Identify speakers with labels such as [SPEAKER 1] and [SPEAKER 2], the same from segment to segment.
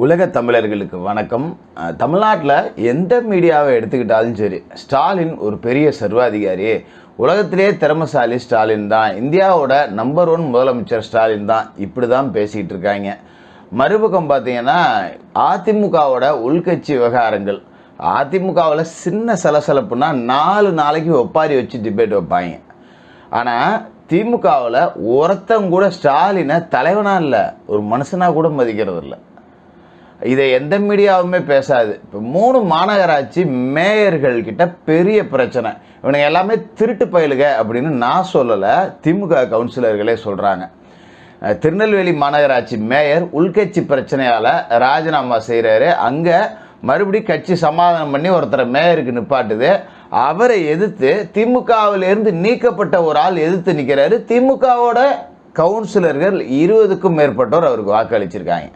[SPEAKER 1] உலக தமிழர்களுக்கு வணக்கம். தமிழ்நாட்டில் எந்த மீடியாவை எடுத்துக்கிட்டாலும் சரி ஸ்டாலின் ஒரு பெரிய சர்வாதிகாரி. உலகத்திலேயே திறமசாலி ஸ்டாலின் தான். இந்தியாவோட நம்பர் ஒன் முதலமைச்சர் ஸ்டாலின் தான். இப்படி தான் பேசிக்கிட்டு இருக்காங்க. மறுபக்கம் பார்த்தீங்கன்னா அதிமுகவோட உள்கட்சி விவகாரங்கள். அதிமுகவில் சின்ன சலசலப்புனா நாலு நாளைக்கு ஒப்பாரி வச்சு டிபேட் வைப்பாங்க. ஆனால் திமுகவில் ஒருத்தங்கூட ஸ்டாலினை தலைவனாக இல்லை. ஒரு மனுஷனாக கூட மதிக்கிறது இல்லை இதை எந்த மீடியாவுமே பேசாது. இப்போ மூணு மாநகராட்சி மேயர்கள் கிட்ட பெரிய பிரச்சனை. இவனுங்க எல்லாமே திருட்டு பயலுக அப்படின்னு நான் சொல்லலை திமுக கவுன்சிலர்களே சொல்கிறாங்க திருநெல்வேலி மாநகராட்சி மேயர் உள்கட்சி பிரச்சனையால் ராஜினாமா செய்கிறாரு அங்கே மறுபடியும் கட்சி சமாதானம் பண்ணி ஒருத்தரை மேயருக்கு நிப்பாட்டுது. அவரை எதிர்த்து திமுகவிலிருந்து நீக்கப்பட்ட ஒரு ஆள் எதிர்த்து நிற்கிறாரு திமுகவோட கவுன்சிலர்கள் இருபதுக்கும் மேற்பட்டோர் அவருக்கு வாக்களிச்சிருக்காங்க.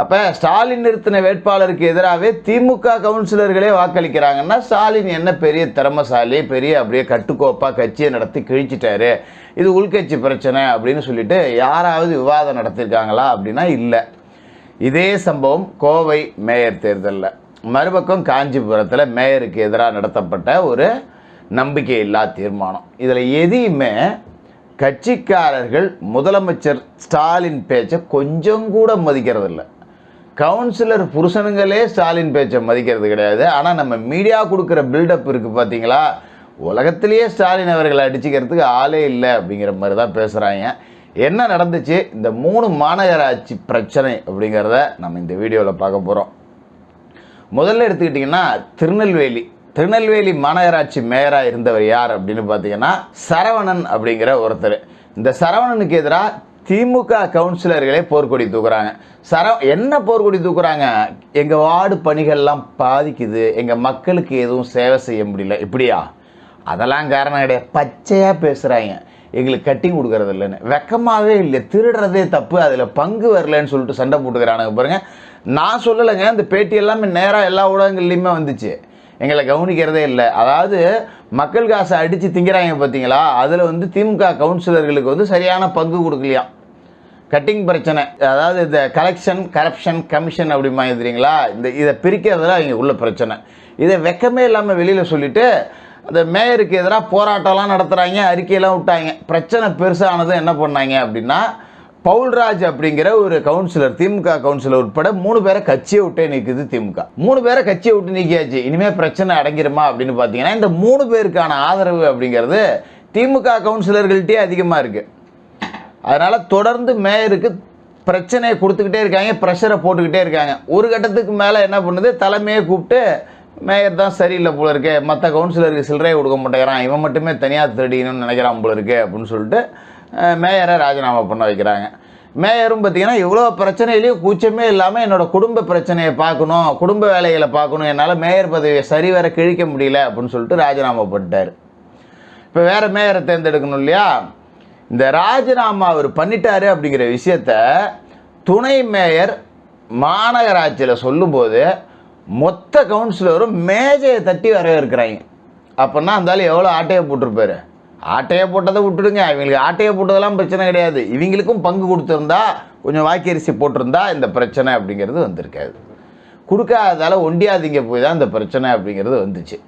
[SPEAKER 1] அப்போ ஸ்டாலின் நிறுத்தின வேட்பாளருக்கு எதிராகவே திமுக கவுன்சிலர்களே வாக்களிக்கிறாங்கன்னா ஸ்டாலின் என்ன பெரிய திறமசாலி பெரிய அப்படியே கட்டுக்கோப்பாக கட்சியை நடத்தி கிழிச்சிட்டாரு இது உள்கட்சி பிரச்சனை அப்படின்னு சொல்லிட்டு யாராவது விவாதம் நடத்தியிருக்காங்களா அப்படின்னா இல்லை. இதே சம்பவம் கோவை மேயர் தேர்தலில். மறுபக்கம் காஞ்சிபுரத்தில் மேயருக்கு எதிராக நடத்தப்பட்ட ஒரு நம்பிக்கையில்லா தீர்மானம். இதில் எதையுமே கட்சிக்காரர்கள் முதலமைச்சர் ஸ்டாலின் பேச்சை கொஞ்சம் கூட மதிக்கிறதில்ல. கவுன்சிலர் புருஷனுங்களே ஸ்டாலின் பேச்சை மதிக்கிறது கிடையாது. ஆனால் நம்ம மீடியா கொடுக்குற பில்டப் இருக்குது பார்த்தீங்களா உலகத்திலேயே ஸ்டாலின் அவர்களை அடிச்சுக்கிறதுக்கு ஆளே இல்லை அப்படிங்கிற மாதிரி தான் பேசுகிறாங்க என்ன நடந்துச்சு? இந்த மூணு மாநகராட்சி பிரச்சனை அப்படிங்கிறத நம்ம இந்த வீடியோவில் பார்க்க போகிறோம் முதல்ல எடுத்துக்கிட்டிங்கன்னா திருநெல்வேலி. திருநெல்வேலி மாநகராட்சி மேயராக இருந்தவர் யார் அப்படின்னு பார்த்தீங்கன்னா சரவணன் அப்படிங்கிற ஒருத்தர். இந்த சரவணனுக்கு எதிராக திமுக கவுன்சிலர்களே போர்க்கொடி தூக்குறாங்க. சர என்ன போர்க்கொடி தூக்குறாங்க? எங்கள் வார்டு பணிகள்லாம் பாதிக்குது. எங்கள் மக்களுக்கு எதுவும் சேவை செய்ய முடியல. இப்படியா? அதெல்லாம் காரணம் கிடையாது. பச்சையாக பேசுகிறாங்க எங்களுக்கு கட்டிங் கொடுக்கறது இல்லைன்னு. வெக்கமாகவே இல்லை திருடுறதே தப்பு. அதில் பங்கு வரலன்னு சொல்லிட்டு சண்டை போட்டுக்கிறானுங்க பாருங்கள் நான் சொல்லலைங்க. இந்த பேட்டி எல்லாமே நேராக எல்லா ஊடகங்கள்லையுமே வந்துச்சு. எங்களை கவனிக்கிறதே இல்லை. அதாவது மக்கள் காசை அடித்து திங்கிறாங்க பார்த்தீங்களா அதில் வந்து திமுக கவுன்சிலர்களுக்கு வந்து சரியான பங்கு கொடுக்கலையாம். கட்டிங் பிரச்சனை அதாவது இந்த கலெக்ஷன் கரப்ஷன் கமிஷன் அப்படிமா தெரியுங்களா? இந்த இதை பிரிக்கிறதுல இங்கே உள்ள பிரச்சனை. இதை வெக்கமே இல்லாமல் வெளியில் சொல்லிட்டு அந்த மேயருக்கு எதிராக போராட்டம்லாம் நடத்துகிறாங்க அறிக்கையெல்லாம் விட்டாங்க. பிரச்சனை பெருசானது என்ன பண்ணாங்க அப்படின்னா பவுல்ராஜ் அப்படிங்கிற ஒரு கவுன்சிலர் திமுக கவுன்சிலர் உட்பட மூணு பேரை கட்சியை விட்டே நிற்குது திமுக. மூணு பேரை கட்சியை விட்டு நீக்கியாச்சு. இனிமேல் பிரச்சனை அடங்கிருமா அப்படின்னு பார்த்தீங்கன்னா இந்த மூணு பேருக்கான ஆதரவு அப்படிங்கிறது திமுக கவுன்சிலர்கள்ட்டே அதிகமாக இருக்குது அதனால் தொடர்ந்து மேயருக்கு பிரச்சனையை கொடுத்துக்கிட்டே இருக்காங்க ப்ரெஷரை போட்டுக்கிட்டே இருக்காங்க. ஒரு கட்டத்துக்கு மேலே என்ன பண்ணுது? தலைமையை கூப்பிட்டு மேயர் தான் சரியில்லை போல இருக்கு மற்ற கவுன்சிலருக்கு சில்லறையை கொடுக்க மாட்டேங்கிறான் இவன் மட்டுமே தனியாக திருடிக்கணும்னு நினைக்கிறான் போல இருக்கு அப்படின்னு சொல்லிட்டு மேயரை ராஜினாமா பண்ண வைக்கிறாங்க. மேயரும் பார்த்தீங்கன்னா இவ்வளோ பிரச்சனையிலையும் கூச்சமே இல்லாமல் என்னோடய குடும்ப பிரச்சனையை பார்க்கணும் குடும்ப வேலைகளை பார்க்கணும் என்னால் மேயர் பதவியை சரிவர கிழிக்க முடியல அப்படின்னு சொல்லிட்டு ராஜினாமா பண்ணிட்டார். இப்போ வேற மேயரை தேர்ந்தெடுக்கணும் இல்லையா? இந்த ராஜினாமா அவர் பண்ணிட்டாரு அப்படிங்கிற விஷயத்த துணை மேயர் மாநகராட்சியில் சொல்லும்போது மொத்த கவுன்சிலரும் மேஜையை தட்டி வரவேற்கிறாங்க. அப்படின்னா இருந்தாலும் எவ்வளோ ஆட்டையை போட்டிருப்பாரு? ஆட்டையை போட்டதை விட்டுடுங்க. இவங்களுக்கு ஆட்டையை போட்டதெல்லாம் பிரச்சனை கிடையாது. இவங்களுக்கும் பங்கு கொடுத்துருந்தா கொஞ்சம் வாக்கரிசி போட்டிருந்தா இந்த பிரச்சனை அப்படிங்கிறது வந்திருக்காது. கொடுக்காததால ஒண்டியாதீங்க போய் தான் இந்த பிரச்சனை அப்படிங்கிறது வந்துச்சு.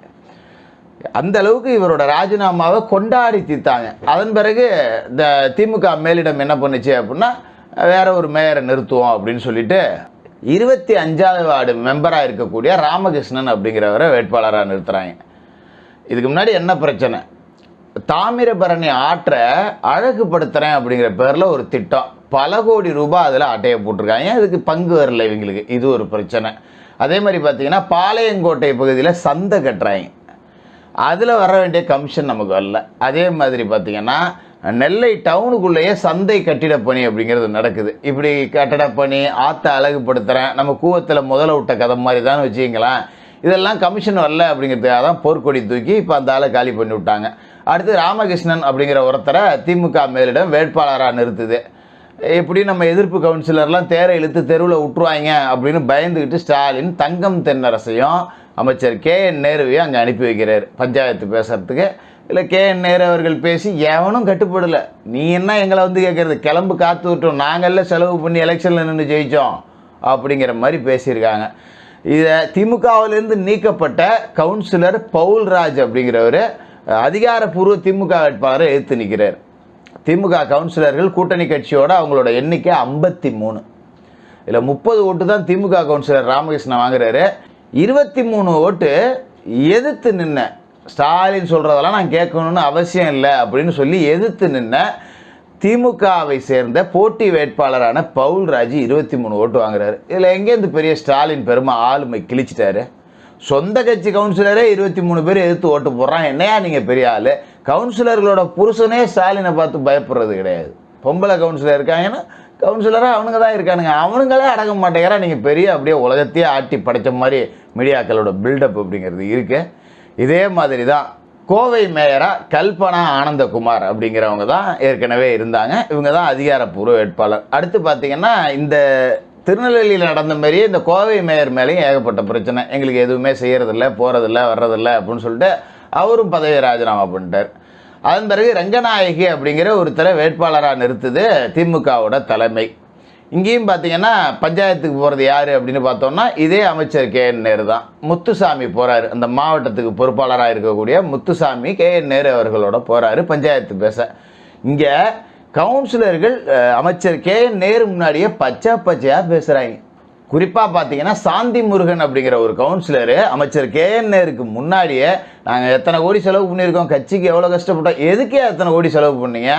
[SPEAKER 1] அந்த அளவுக்கு இவரோட ராஜினாமாவை கொண்டாடி தீர்த்தாங்க. அதன் பிறகு இந்த திமுக மேலிடம் என்ன பண்ணுச்சு அப்படின்னா வேற ஒரு மேயரை நிறுத்துவோம் அப்படின்னு சொல்லிட்டு இருபத்தி அஞ்சாவது வார்டு மெம்பராக இருக்கக்கூடிய ராமகிருஷ்ணன் அப்படிங்கிறவரை வேட்பாளராக நிறுத்துகிறாங்க இதுக்கு முன்னாடி என்ன பிரச்சனை? தாமிரபரணி ஆற்றை அழகுபடுத்துகிறேன் அப்படிங்கிற பேரில் ஒரு திட்டம். பல கோடி ரூபாய் அதில் அட்டையை போட்டிருக்காங்க. அதுக்கு பங்கு வரல இவங்களுக்கு. இது ஒரு பிரச்சனை. அதே மாதிரி பார்த்தீங்கன்னா பாளையங்கோட்டை பகுதியில் சந்தை கட்டுறாங்க. அதில் வர வேண்டிய கமிஷன் நமக்கு வரல. அதே மாதிரி பார்த்திங்கன்னா நெல்லை டவுனுக்குள்ளேயே சந்தை கட்டிடப்பணி அப்படிங்கிறது நடக்குது. இப்படி கட்டிடப்பணி ஆற்றை அழகுபடுத்துகிறேன் நம்ம கூவத்தில் முதல்ல விட்ட கதை மாதிரி தான் வச்சுக்கிங்களேன் இதெல்லாம் கமிஷன் வரல அப்படிங்கிறதுக்காக தான் போர்க்கொடி தூக்கி இப்போ அந்த ஆளை காலி பண்ணி விட்டாங்க. அடுத்து ராமகிருஷ்ணன் அப்படிங்கிற ஒருத்தரை திமுக மேலிடம் வேட்பாளராக நிறுத்துது. எப்படி நம்ம எதிர்ப்பு கவுன்சிலர்லாம் தேரை இழுத்து தெருவில் விட்டுருவாங்க அப்படின்னு பயந்துக்கிட்டு ஸ்டாலின் தங்கம் தென்னரசையும் அமைச்சர் கே என் நேருவையும் அங்கே அனுப்பி வைக்கிறார் பஞ்சாயத்து பேசுகிறதுக்கு இல்லை கே என் நேரு அவர்கள் பேசி எவனும் கட்டுப்படலை. நீ என்ன எங்களை வந்து கேட்குறது கிளம்பு காத்து விட்டோம் நாங்கள்ல செலவு பண்ணி எலெக்ஷனில் நின்று ஜெயித்தோம் அப்படிங்கிற மாதிரி பேசியிருக்காங்க. இதை திமுகவிலேருந்து நீக்கப்பட்ட கவுன்சிலர் பவுல்ராஜ் அப்படிங்கிறவர் அதிகாரப்பூர்வ திமுக வேட்பாளரை எதிர்த்து நிற்கிறார் திமுக கவுன்சிலர்கள் கூட்டணி கட்சியோட அவங்களோட எண்ணிக்கை ஐம்பத்தி மூணு. இதில் முப்பது ஓட்டு தான் திமுக கவுன்சிலர் ராமகிருஷ்ணன் வாங்குறாரு. இருபத்தி மூணு ஓட்டு எதிர்த்து நின்ன. ஸ்டாலின் சொல்கிறதெல்லாம் நான் கேட்கணும்னு அவசியம் இல்லை அப்படின்னு சொல்லி எதிர்த்து நின்ன திமுகவை சேர்ந்த போட்டி வேட்பாளரான பவுல்ராஜ் இருபத்தி மூணு ஓட்டு வாங்குறாரு. இதில் எங்கேருந்து பெரிய ஸ்டாலின் பெருமை ஆளுமை கிழிச்சிட்டாரு? சொந்த கட்சி கவுன்சிலரே இருபத்தி மூணு பேர் எதிர்த்து ஓட்டு போடுறான். என்னையா நீங்கள் பெரிய ஆள்? கவுன்சிலர்களோட புருஷனே ஸ்டாலினை பார்த்து பயப்படுறது கிடையாது. பொம்பளை கவுன்சிலர் இருக்காங்கன்னா கவுன்சிலராக அவனுங்க தான் இருக்கானுங்க. அவனுங்களே அடங்க மாட்டேங்கிறா நீங்கள் பெரிய அப்படியே உலகத்தையே ஆட்டி படைச்ச மாதிரி மீடியாக்களோட பில்டப் அப்படிங்கிறது இருக்கு. இதே மாதிரி தான் கோவை மேயராக கல்பனா ஆனந்தகுமார் அப்படிங்கிறவங்க தான் ஏற்கனவே இருந்தாங்க. இவங்க தான் அதிகாரப்பூர்வ வேட்பாளர். அடுத்து பார்த்தீங்கன்னா இந்த திருநெல்வேலியில் நடந்த மாதிரியே இந்த கோவை மேயர் மேலேயும் ஏகப்பட்ட பிரச்சனை. எங்களுக்கு எதுவுமே செய்கிறதில்ல போகிறதில்ல வர்றதில்ல அப்படின்னு சொல்லிட்டு அவரும் பதவியை ராஜினாமா பண்ணிட்டார். அதன் பிறகு ரங்கநாயகி அப்படிங்கிற ஒருத்தரை வேட்பாளராக நிறுத்துது திமுகவோட தலைமை. இங்கேயும் பார்த்தீங்கன்னா பஞ்சாயத்துக்கு போகிறது யார் அப்படின்னு பார்த்தோம்னா இதே அமைச்சர் கே என் நேரு தான். முத்துசாமி போகிறாரு அந்த மாவட்டத்துக்கு பொறுப்பாளராக இருக்கக்கூடிய முத்துசாமி கே என் நேரு அவர்களோட போகிறாரு பஞ்சாயத்து பேச. இங்கே கவுன்சிலர்கள் அமைச்சர் கே என் நேரு முன்னாடியே பச்சை பச்சையாக பேசுகிறாங்க குறிப்பாக பார்த்தீங்கன்னா சாந்தி முருகன் அப்படிங்கிற ஒரு கவுன்சிலரு அமைச்சர் கே என் நேருக்கு முன்னாடியே நாங்கள் எத்தனை கோடி செலவு பண்ணியிருக்கோம் கட்சிக்கு எவ்வளோ கஷ்டப்பட்டோம் எதுக்கே எத்தனை கோடி செலவு பண்ணீங்க?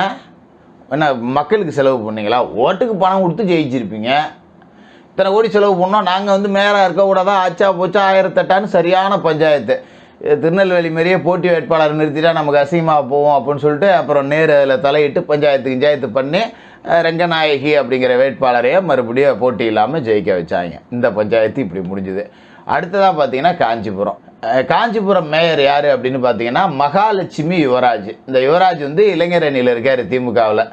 [SPEAKER 1] என்ன மக்களுக்கு செலவு பண்ணீங்களா? ஓட்டுக்கு பணம் கொடுத்து ஜெயிச்சிருப்பீங்க. இத்தனை கோடி செலவு பண்ணோம் நாங்கள் வந்து மேயராக இருக்கக்கூடாதா ஆச்சா போச்சா ஆயிரத்தெட்டான்னு சரியான பஞ்சாயத்து. திருநெல்வேலி மாரியே போட்டி வேட்பாளர் நிறுத்திட்டா நமக்கு அசிங்கமாக போவோம் அப்படின்னு சொல்லிட்டு அப்புறம் நேரு அதில் தலையிட்டு பஞ்சாயத்து கிஞ்சாயத்து பண்ணி ரங்கநாயகி அப்படிங்கிற வேட்பாளரையே மறுபடியும் போட்டி இல்லாமல் ஜெயிக்க வச்சாங்க. இந்த பஞ்சாயத்து இப்படி முடிஞ்சுது. அடுத்ததாக பார்த்தீங்கன்னா காஞ்சிபுரம். காஞ்சிபுரம் மேயர் யார் அப்படின்னு பார்த்தீங்கன்னா மகாலட்சுமி யுவராஜ். இந்த யுவராஜ் வந்து இளைஞர் அணியில் இருக்கார் திமுகவில்.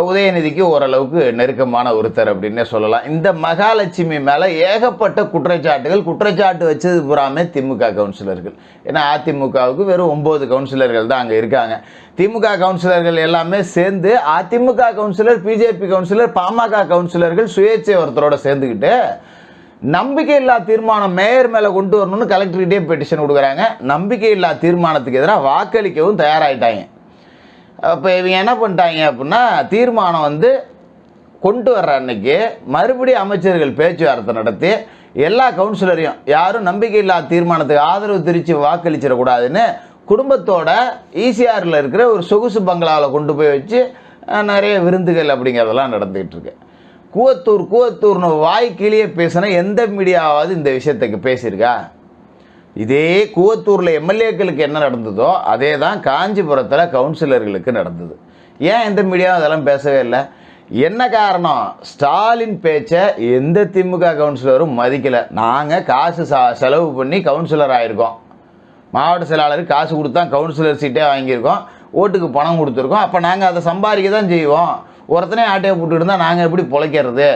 [SPEAKER 1] உதயநிதிக்கு ஓரளவுக்கு நெருக்கமான ஒருத்தர் அப்படின்னே சொல்லலாம். இந்த மகாலட்சுமி மேலே ஏகப்பட்ட குற்றச்சாட்டுகள் குற்றச்சாட்டு வச்சது பூராமே திமுக கவுன்சிலர்கள். ஏன்னா அதிமுகவுக்கு வெறும் ஒம்பது கவுன்சிலர்கள் தான் அங்கே இருக்காங்க. திமுக கவுன்சிலர்கள் எல்லாமே சேர்ந்து AIADMK councillor BJP councillor PMK கவுன்சிலர்கள் சுயேட்சை ஒருத்தரோட சேர்ந்துக்கிட்டு நம்பிக்கை இல்லா தீர்மானம் மேயர் மேலே கொண்டு வரணும்னு கலெக்டர்கிட்டே பெட்டிஷன் கொடுக்குறாங்க. நம்பிக்கை இல்லா தீர்மானத்துக்கு எதிராக வாக்களிக்கவும் தயாராகிட்டாங்க இப்போ இவங்க என்ன பண்ணிட்டாங்க அப்படின்னா தீர்மானம் வந்து கொண்டு வர்ற அன்னைக்கு மறுபடியும் அமைச்சர்கள் பேச்சுவார்த்தை நடத்தி எல்லா கவுன்சிலரையும் யாரும் நம்பிக்கையில்லா தீர்மானத்துக்கு ஆதரவு திரித்து வாக்களிச்சிடக்கூடாதுன்னு குடும்பத்தோட ஈசிஆரில் இருக்கிற ஒரு சொகுசு பங்களாவில் கொண்டு போய் வச்சு நிறைய விருந்துகள் அப்படிங்கிறதெல்லாம் நடந்துகிட்டு இருக்கு. கூவத்தூர் கூவத்தூர்னு வாய் பேசினா எந்த மீடியாவாவது இந்த விஷயத்துக்கு பேசியிருக்கா? இதே கூவத்தூரில் எம்எல்ஏக்களுக்கு என்ன நடந்ததோ அதே தான் காஞ்சிபுரத்தில் கவுன்சிலர்களுக்கு நடந்தது. ஏன் எந்த மீடியாவும் அதெல்லாம் பேசவே இல்லை? என்ன காரணம்? ஸ்டாலின் பேச்சை எந்த திமுக கவுன்சிலரும் மதிக்கலை. நாங்கள் காசு ச செலவு பண்ணி கவுன்சிலர் ஆகிருக்கோம் மாவட்ட செயலாளருக்கு காசு கொடுத்தா கவுன்சிலர் சீட்டே வாங்கியிருக்கோம். ஓட்டுக்கு பணம் கொடுத்துருக்கோம். அப்போ நாங்கள் அதை சம்பாதிக்க தான் செய்வோம். ஒருத்தனே ஆட்டையை போட்டுக்கிட்டு இருந்தால் நாங்கள் எப்படி பிழைக்கிறது?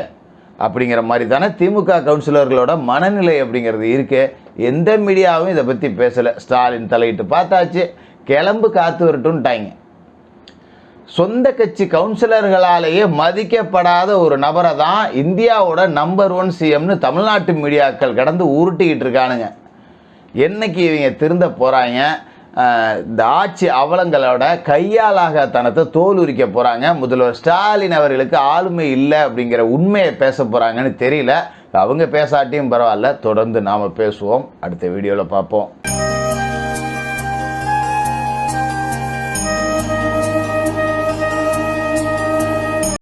[SPEAKER 1] அப்படிங்கிற மாதிரி தானே திமுக கவுன்சிலர்களோட மனநிலை அப்படிங்கிறது இருக்கு. எந்த மீடியாவும் இதை பற்றி பேசலை. ஸ்டாலின் தலையிட்டு பார்த்தாச்சு. கிளம்பு காத்து வரட்டும்ட்டாங்க. சொந்த கட்சி கவுன்சிலர்களாலேயே மதிக்கப்படாத ஒரு நபரை தான் இந்தியாவோட நம்பர் ஒன் சிஎம்னு தமிழ்நாட்டு மீடியாக்கள் கடந்து உருட்டிக்கிட்டு இருக்கானுங்க. என்னைக்கு இவங்க திருந்த போகிறாங்க இந்த ஆட்சி அவலங்களோட கையாளாக தனத்தை தோல் உரிக்க போகிறாங்க முதல்வர் ஸ்டாலின் அவர்களுக்கு ஆளுமை இல்லை அப்படிங்கிற உண்மையை பேச போகிறாங்கன்னு தெரியல. அவங்க பேசாட்டியும் பரவாயில்ல. தொடர்ந்து நாம் பேசுவோம். அடுத்த வீடியோவில் பார்ப்போம்.